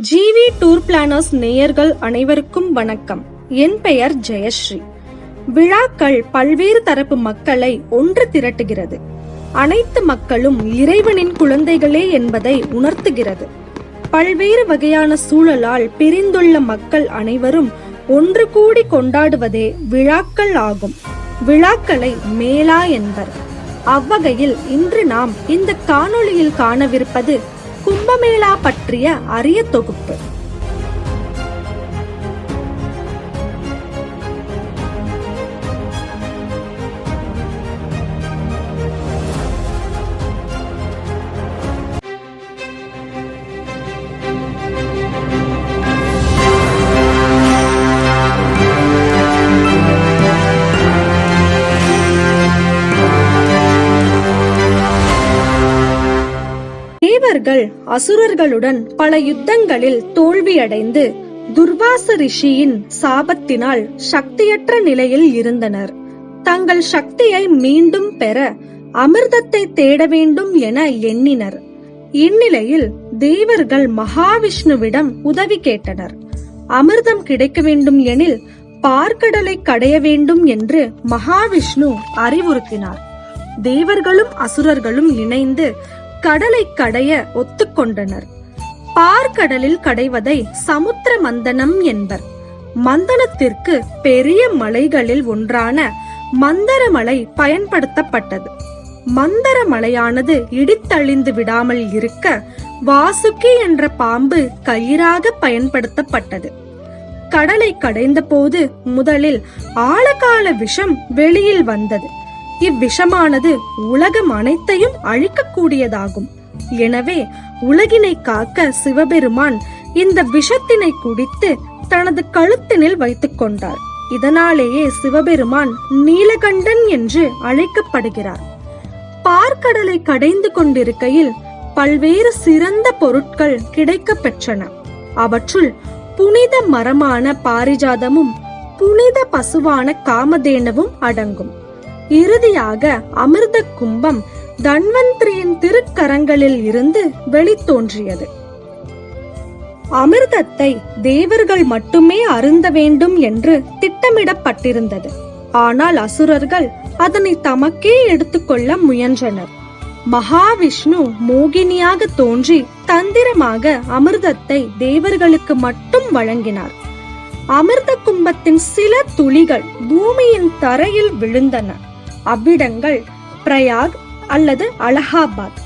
GV tour planners நேயர்கள் அனைவருக்கும் வணக்கம். என் பெயர் ஜெயஸ்ரீ. விழாக்கள் பல்வேறு தரப்பு மக்களை ஒன்று திரட்டுகிறது. அனைத்து மக்களும் இறைவனின் குழந்தைகளே என்பதை உணர்த்துகிறது. பல்வேறு வகையான சூழலால் பிரிந்துள்ள மக்கள் அனைவரும் ஒன்று கூடி கொண்டாடுவதே விழாக்கள் ஆகும். விழாக்களை மேலா என்பர். அவ்வகையில் இன்று நாம் இந்த காணொளியில் காணவிருப்பது கும்பமேளா பற்றிய அரிய தொகுப்பு. தேவர்கள் அசுரர்களுடன் பல யுத்தங்களில் தோல்வியடைந்து துர்வாச ரிஷியின் சாபத்தினால் சக்தியற்ற நிலையில் இருந்தனர். தங்கள் சக்தியை மீண்டும் பெற அமிர்தத்தை தேட வேண்டும் என எண்ணினர். இந்நிலையில் தேவர்கள் மகாவிஷ்ணுவிடம் உதவி கேட்டனர். அமிர்தம் கிடைக்க வேண்டும் எனில் பார்க்கடலை கடைய வேண்டும் என்று மகாவிஷ்ணு அறிவுறுத்தினார். தேவர்களும் அசுரர்களும் இணைந்து கடலை கடைய ஒத்துக்கொண்டனர். பார்க்கடலில் கடைவதை சமுத்திர மந்தனம் என்பர். மந்தனத்திற்கு பெரிய மலைகளில் ஒன்றான மந்தரமலை பயன்படுத்தப்பட்டது. மந்தரமலையானது இடித்தழிந்து விடாமல் இருக்க வாசுகி என்ற பாம்பு கயிறாக பயன்படுத்தப்பட்டது. கடலை கடைந்த போது முதலில் ஆழகால விஷம் வெளியில் வந்தது. இவ்விஷமானது உலகம் அனைத்தையும் அழிக்கக்கூடியதாகும். எனவே உலகினை காக்க சிவபெருமான் இந்த விஷத்தினை குடித்து தனது கழுத்தினில் வைத்துக் கொண்டார். இதனாலேயே சிவபெருமான் நீலகண்டன் என்று அழைக்கப்படுகிறார். பார்க்கடலை கடைந்து கொண்டிருக்கையில் பல்வேறு சிறந்த பொருட்கள் கிடைக்க பெற்றன. அவற்றுள் புனித மரமான பாரிஜாதமும் புனித பசுவான காமதேனவும் அடங்கும். இறுதியாக அமிர்த கும்பம் தன்வந்திரியின் திருக்கரங்களில் இருந்து வெளித்தோன்றியது. அமிர்தத்தை தேவர்கள் மட்டுமே அருந்த வேண்டும் என்று திட்டமிடப்பட்டிருந்தது. ஆனால் அசுரர்கள் அதனை தமக்கே எடுத்துக்கொள்ள முயன்றனர். மகாவிஷ்ணு மோகினியாக தோன்றி தந்திரமாக அமிர்தத்தை தேவர்களுக்கு மட்டும் வழங்கினார். அமிர்த கும்பத்தின் சில துளிகள் பூமியின் தரையில் விழுந்தன. அவ்விடங்கள் பிரயாக் அல்லது அலகாபாத்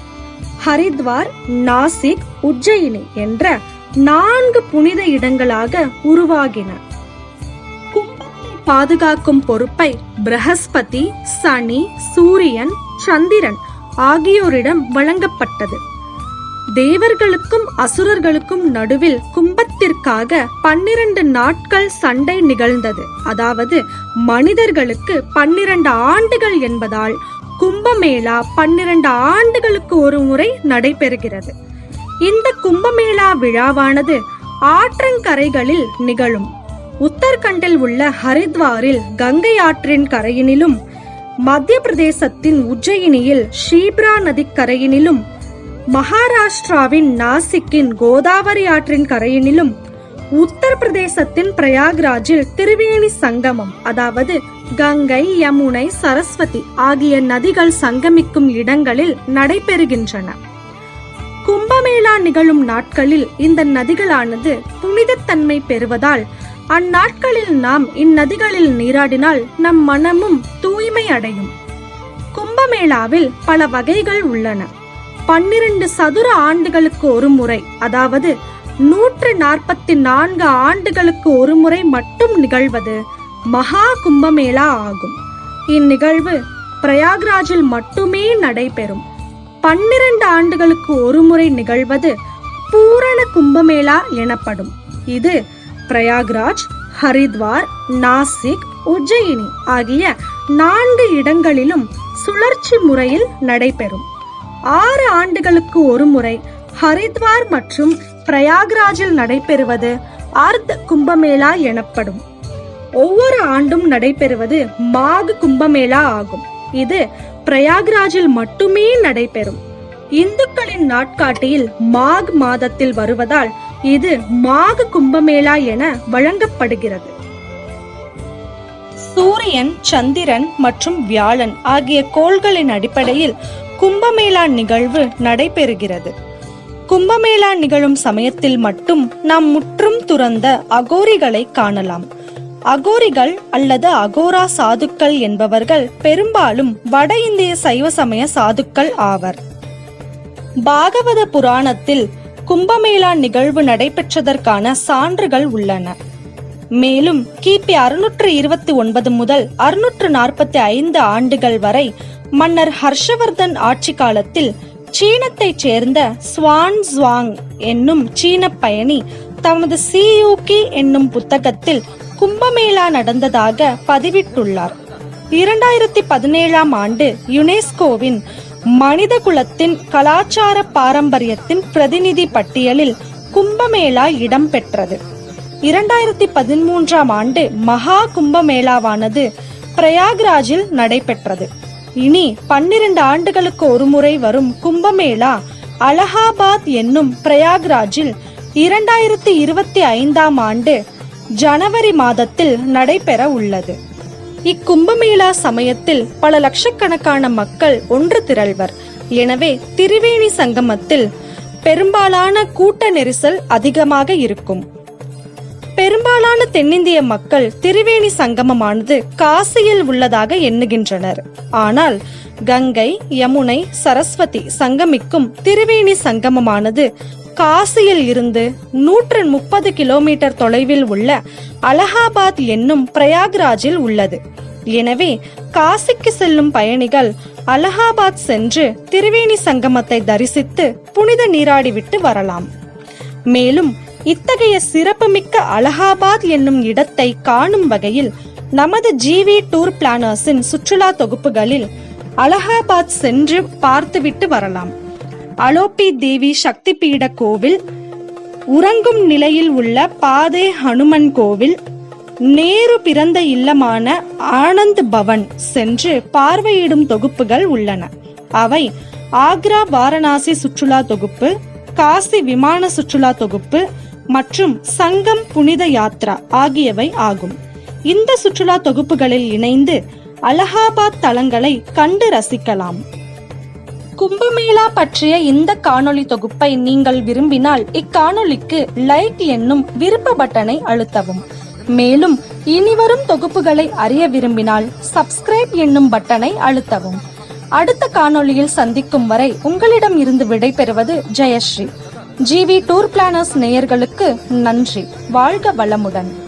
ஹரித்வார் நாசிக் உஜ்ஜயினி என்ற நான்கு புனித இடங்களாக உருவாகின. கும்பத்தை பாதுகாக்கும் பொறுப்பை பிரகஸ்பதி சனி சூரியன் சந்திரன் ஆகியோரிடம் வழங்கப்பட்டது. தேவர்களுக்கும் அசுரர்களுக்கும் நடுவில் கும்பத்திற்காக பன்னிரண்டு நாட்கள் சண்டை நிகழ்ந்தது. அதாவது மனிதர்களுக்கு பன்னிரண்டு ஆண்டுகள் என்பதால் கும்பமேளா பன்னிரண்டு ஆண்டுகளுக்கு ஒரு முறை நடைபெறுகிறது. இந்த கும்பமேளா விழாவானது ஆற்றங்கரைகளில் நிகழும். உத்தரகண்டில் உள்ள ஹரித்வாரில் கங்கை ஆற்றின் கரையினிலும் மத்திய பிரதேசத்தின் உஜ்ஜயினியில் ஷீப்ரா நதிக்கரையினிலும் மகாராஷ்டிராவின் நாசிக்கின் கோதாவரி ஆற்றின் கரையினிலும் உத்தரப்பிரதேசத்தின் பிரயாக்ராஜில் திருவேணி சங்கமம் அதாவது கங்கை யமுனை சரஸ்வதி ஆகிய நதிகள் சங்கமிக்கும் இடங்களில் நடைபெறுகின்றன. கும்பமேளா நிகழும் நாட்களில் இந்த நதிகளானது புனிதத்தன்மை பெறுவதால் அந்நாட்களில் நாம் இந்நதிகளில் நீராடினால் நம் மனமும் தூய்மை அடையும். கும்பமேளாவில் பல வகைகள் உள்ளன. பன்னிரண்டு சதுர ஆண்டுகளுக்கு ஒரு முறை அதாவது நூற்று நாற்பத்தி நான்கு ஆண்டுகளுக்கு ஒரு முறை மட்டும் நிகழ்வது மகா கும்பமேளா ஆகும். இந்நிகழ்வு பிரயாக்ராஜில் மட்டுமே நடைபெறும். பன்னிரண்டு ஆண்டுகளுக்கு ஒரு முறை நிகழ்வது பூரண கும்பமேளா எனப்படும். இது பிரயாக்ராஜ் ஹரித்வார் நாசிக் உஜ்ஜயினி ஆகிய நான்கு இடங்களிலும் சுழற்சி முறையில் நடைபெறும். ஆறு ஆண்டுகளுக்கு ஒரு முறை ஹரித்வார் மற்றும் பிரயாக்ராஜில் நடைபெறுவது அர்த் கும்பமேளா எனப்படும். ஒவ்வொரு ஆண்டும் நடைபெறுவது மாக கும்பமேளா ஆகும். இது பிரயாக்ராஜில் மட்டுமே நடைபெறும். இந்துக்களின் நாட்காட்டியில் மாக் மாதத்தில் வருவதால் இது மாக கும்பமேளா என வழங்கப்படுகிறது. சூரியன் சந்திரன் மற்றும் வியாழன் ஆகிய கோள்களின் அடிப்படையில் கும்பமேளா நிகழ்வு நடைபெறுகிறது. கும்பமேளா நிகழும் சமயத்தில் மட்டும் நாம் முற்றும் துறந்த அகோரிகளை காணலாம். அகோரிகள் அல்லது அகோரா சாதுக்கள் என்பவர்கள் பெரும்பாலும் வட இந்திய சைவ சமய சாதுக்கள் ஆவர். பாகவத புராணத்தில் கும்பமேளா நிகழ்வு நடைபெற்றதற்கான சான்றுகள் உள்ளன. மேலும் கிபி அறுநூற்று இருபத்தி ஒன்பது முதல் அறுநூற்று நாற்பத்தி ஐந்து ஆண்டுகள் வரை மன்னர் ஹர்ஷவர்தன் ஆட்சி காலத்தில் சீனத்தைச் சேர்ந்த ஸ்வான் ஜுவாங் என்னும் சீன பயணி தமது சியூகி என்னும் புத்தகத்தில் கும்பமேளா நடந்ததாக பதிவிட்டுள்ளார். இரண்டாயிரத்தி பதினேழாம் ஆண்டு யுனெஸ்கோவின் மனித குலத்தின் கலாச்சார பாரம்பரியத்தின் பிரதிநிதி பட்டியலில் கும்பமேளா இடம்பெற்றது. இரண்டாயிரத்தி பதிமூன்றாம் ஆண்டு மகா கும்பமேளாவானது பிரயாக்ராஜில் நடைபெற்றது. இனி பன்னிரண்டு ஆண்டுகளுக்கு ஒருமுறை வரும் கும்பமேளா அலகாபாத் என்னும் பிரயாக்ராஜில் இரண்டாயிரத்தி இருபத்தி ஐந்தாம் ஆண்டு ஜனவரி மாதத்தில் நடைபெற உள்ளது. இக்கும்பமேளா சமயத்தில் பல லட்சக்கணக்கான மக்கள் ஒன்று திரள்வர். எனவே திரிவேணி சங்கமத்தில் பெரும்பாலான கூட்ட நெரிசல் அதிகமாக இருக்கும். பெரும்பாலான தென்னிந்திய மக்கள் திரிவேணி சங்கமமானது காசியில் உள்ளதாக எண்ணுகின்றனர். ஆனால் கங்கை யமுனை சரஸ்வதி சங்கமிக்கும் திரிவேணி சங்கமமானது காசியில் இருந்து நூற்று முப்பது கிலோமீட்டர் தொலைவில் உள்ள அலகாபாத் என்னும் பிரயாக்ராஜில் உள்ளது. எனவே காசிக்கு செல்லும் பயணிகள் அலகாபாத் சென்று திரிவேணி சங்கமத்தை தரிசித்து புனித நீராடிவிட்டு வரலாம். மேலும் இத்தகைய சிறப்புமிக்க அலகாபாத் என்னும் இடத்தை காணும் வகையில் நமது ஜிவி டூர் பிளானர்ஸின் சுற்றுலா தொகுப்புகளில் அலகாபாத் சென்று பார்த்துவிட்டு வரலாம். அலோபி தேவி சக்தி பீட கோவில் உறங்கும் நிலையில் உள்ள பாதே ஹனுமன் கோவில் நேரு பிறந்த இல்லமான ஆனந்த் பவன் சென்று பார்வையிடும் தொகுப்புகள் உள்ளன. அவை ஆக்ரா வாரணாசி சுற்றுலா தொகுப்பு காசி விமான சுற்றுலா தொகுப்பு மற்றும் சங்கம் புனித யாத்ரா ஆகியவை ஆகும். இந்த சுற்றுலா தொகுப்புகளில் இணைந்து அலகாபாத் தலங்களை கண்டு ரசிக்கலாம். கும்பமேளா பற்றிய இந்த காணொளி தொகுப்பை நீங்கள் விரும்பினால் இக்காணொளிக்கு லைக் என்னும் விருப்ப பட்டனை அழுத்தவும். மேலும் இனிவரும் தொகுப்புகளை அறிய விரும்பினால் சப்ஸ்கிரைப் என்னும் பட்டனை அழுத்தவும். அடுத்த காணொளியில் சந்திக்கும் வரை உங்களிடம் இருந்து விடைபெறுவது ஜெயஸ்ரீ. ஜிவி டூர் பிளானர்ஸ் நேயர்களுக்கு நன்றி. வாழ்க வளமுடன்.